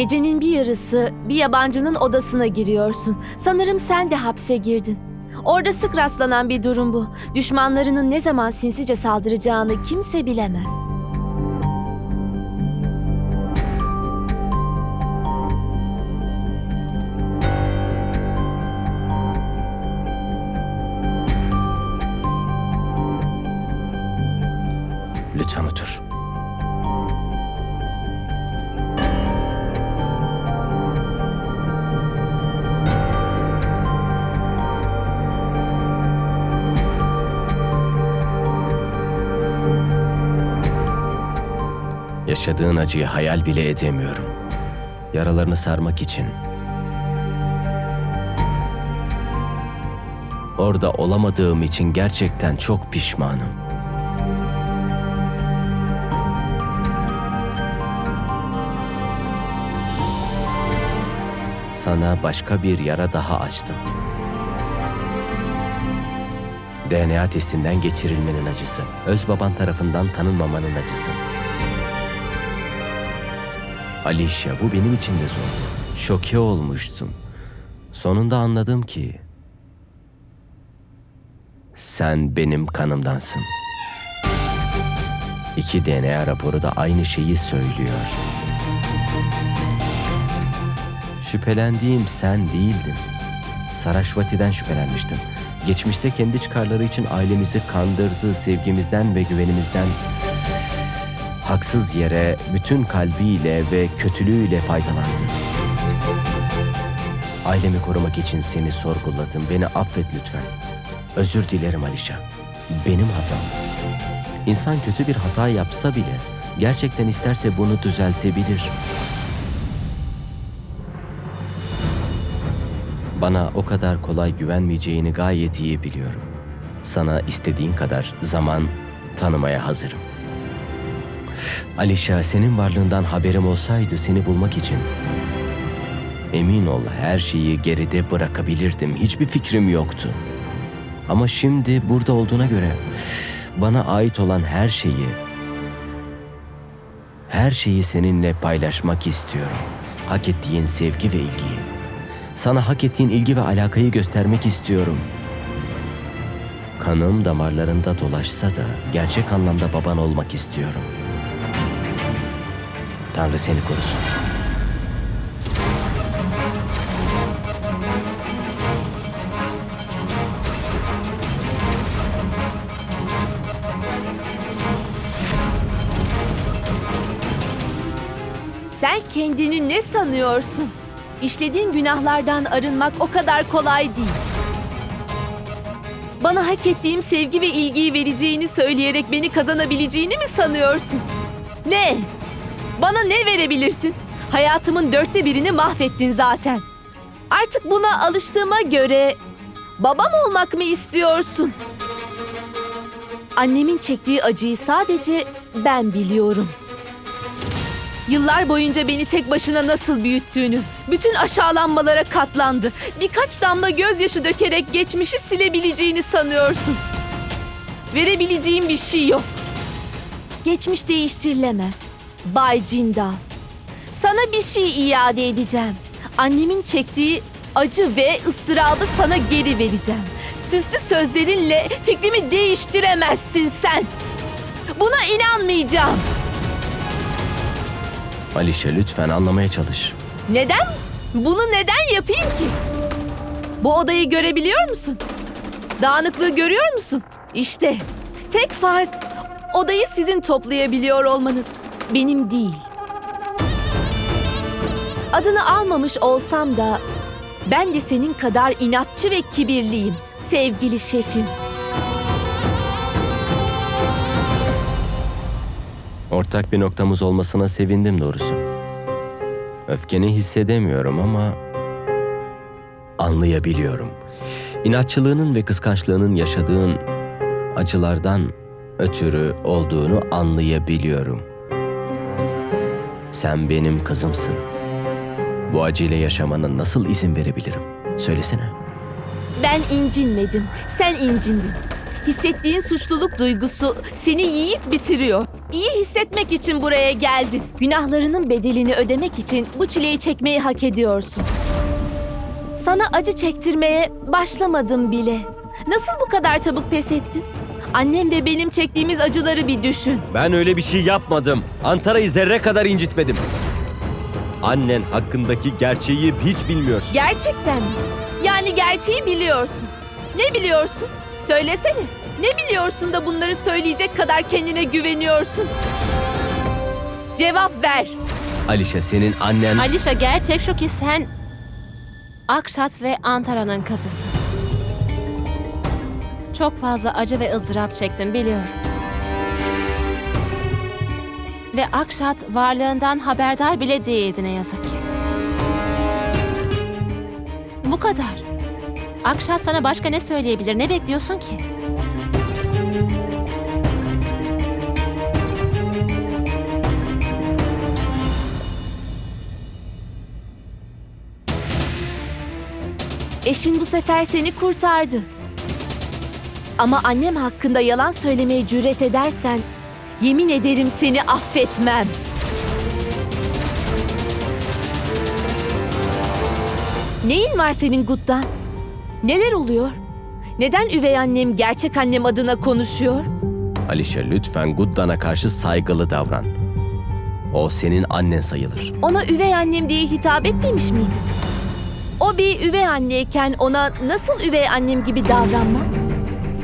Gecenin bir yarısı bir yabancının odasına giriyorsun. Sanırım sen de hapse girdin. Orada sık rastlanan bir durum bu. Düşmanlarının ne zaman sinsice saldıracağını kimse bilemez. Yaşadığın acıyı hayal bile edemiyorum. Yaralarını sarmak için. Orada olamadığım için gerçekten çok pişmanım. Sana başka bir yara daha açtım. DNA testinden geçirilmenin acısı, öz baban tarafından tanınmamanın acısı. Alicia, bu benim için de zordu. Şoke olmuştum. Sonunda anladım ki sen benim kanımdansın. İki DNA raporu da aynı şeyi söylüyor. Şüphelendiğim sen değildin. Sarasvati'den şüphelenmiştim. Geçmişte kendi çıkarları için ailemizi kandırdı, sevgimizden ve güvenimizden haksız yere bütün kalbiyle ve kötülüğüyle faydalandı. Ailemi korumak için seni sorguladım. Beni affet lütfen. Özür dilerim Alişa. Benim hatamdı. İnsan kötü bir hata yapsa bile gerçekten isterse bunu düzeltebilir. Bana o kadar kolay güvenmeyeceğini gayet iyi biliyorum. Sana istediğin kadar zaman tanımaya hazırım. Alişa senin varlığından haberim olsaydı seni bulmak için emin ol her şeyi geride bırakabilirdim. Hiçbir fikrim yoktu. Ama şimdi burada olduğuna göre bana ait olan her şeyi her şeyi seninle paylaşmak istiyorum. Hak ettiğin sevgi ve ilgiyi. Sana hak ettiğin ilgi ve alakayı göstermek istiyorum. Kanım damarlarında dolaşsa da gerçek anlamda baban olmak istiyorum. Tanrı seni korusun. Sen kendini ne sanıyorsun? İşlediğin günahlardan arınmak o kadar kolay değil. Bana hak ettiğim sevgi ve ilgiyi vereceğini söyleyerek beni kazanabileceğini mi sanıyorsun? Ne? Bana ne verebilirsin? Hayatımın dörtte birini mahvettin zaten. Artık buna alıştığıma göre babam olmak mı istiyorsun? Annemin çektiği acıyı sadece ben biliyorum. Yıllar boyunca beni tek başına nasıl büyüttüğünü, bütün aşağılanmalara katlandı. Birkaç damla gözyaşı dökerek geçmişi silebileceğini sanıyorsun. Verebileceğim bir şey yok. Geçmiş değiştirilemez. Bay Cindal. Sana bir şey iade edeceğim. Annemin çektiği acı ve ıstırabı sana geri vereceğim. Süslü sözlerinle fikrimi değiştiremezsin sen. Buna inanmayacağım. Alişa lütfen anlamaya çalış. Neden? Bunu neden yapayım ki? Bu odayı görebiliyor musun? Dağınıklığı görüyor musun? İşte tek fark odayı sizin toplayabiliyor olmanız. Benim değil. Adını almamış olsam da ben de senin kadar inatçı ve kibirliyim sevgili şefim. Ortak bir noktamız olmasına sevindim doğrusu. Öfkeni hissedemiyorum ama anlayabiliyorum. İnatçılığının ve kıskançlığının yaşadığın acılardan ötürü olduğunu anlayabiliyorum. Sen benim kızımsın. Bu acıyla yaşamana nasıl izin verebilirim? Söylesene. Ben incinmedim. Sen incindin. Hissettiğin suçluluk duygusu seni yiyip bitiriyor. iyi hissetmek için buraya geldin. Günahlarının bedelini ödemek için bu çileyi çekmeyi hak ediyorsun. Sana acı çektirmeye başlamadım bile. Nasıl bu kadar çabuk pes ettin? Annem ve benim çektiğimiz acıları bir düşün. Ben öyle bir şey yapmadım. Antara'yı zerre kadar incitmedim. Annen hakkındaki gerçeği hiç bilmiyorsun. Gerçekten mi? Yani gerçeği biliyorsun. Ne biliyorsun? Söylesene. Ne biliyorsun da bunları söyleyecek kadar kendine güveniyorsun? Cevap ver. Alişe senin annen... Alişa gerçek şu ki sen Akşat ve Antara'nın kızısın. Çok fazla acı ve ızdırap çektin biliyorum. Ve Akşat varlığından haberdar bile değildi ne yazık ki. Bu kadar. Akşat sana başka ne söyleyebilir? Ne bekliyorsun ki? Eşin bu sefer seni kurtardı. Ama annem hakkında yalan söylemeye cüret edersen yemin ederim seni affetmem. Neyin var senin Gut'tan? Neler oluyor? Neden üvey annem gerçek annem adına konuşuyor? Alişe lütfen Guddan'a karşı saygılı davran. O senin annen sayılır. Ona üvey annem diye hitap etmemiş miydim? O bir üvey anneyken ona nasıl üvey annem gibi davranmam?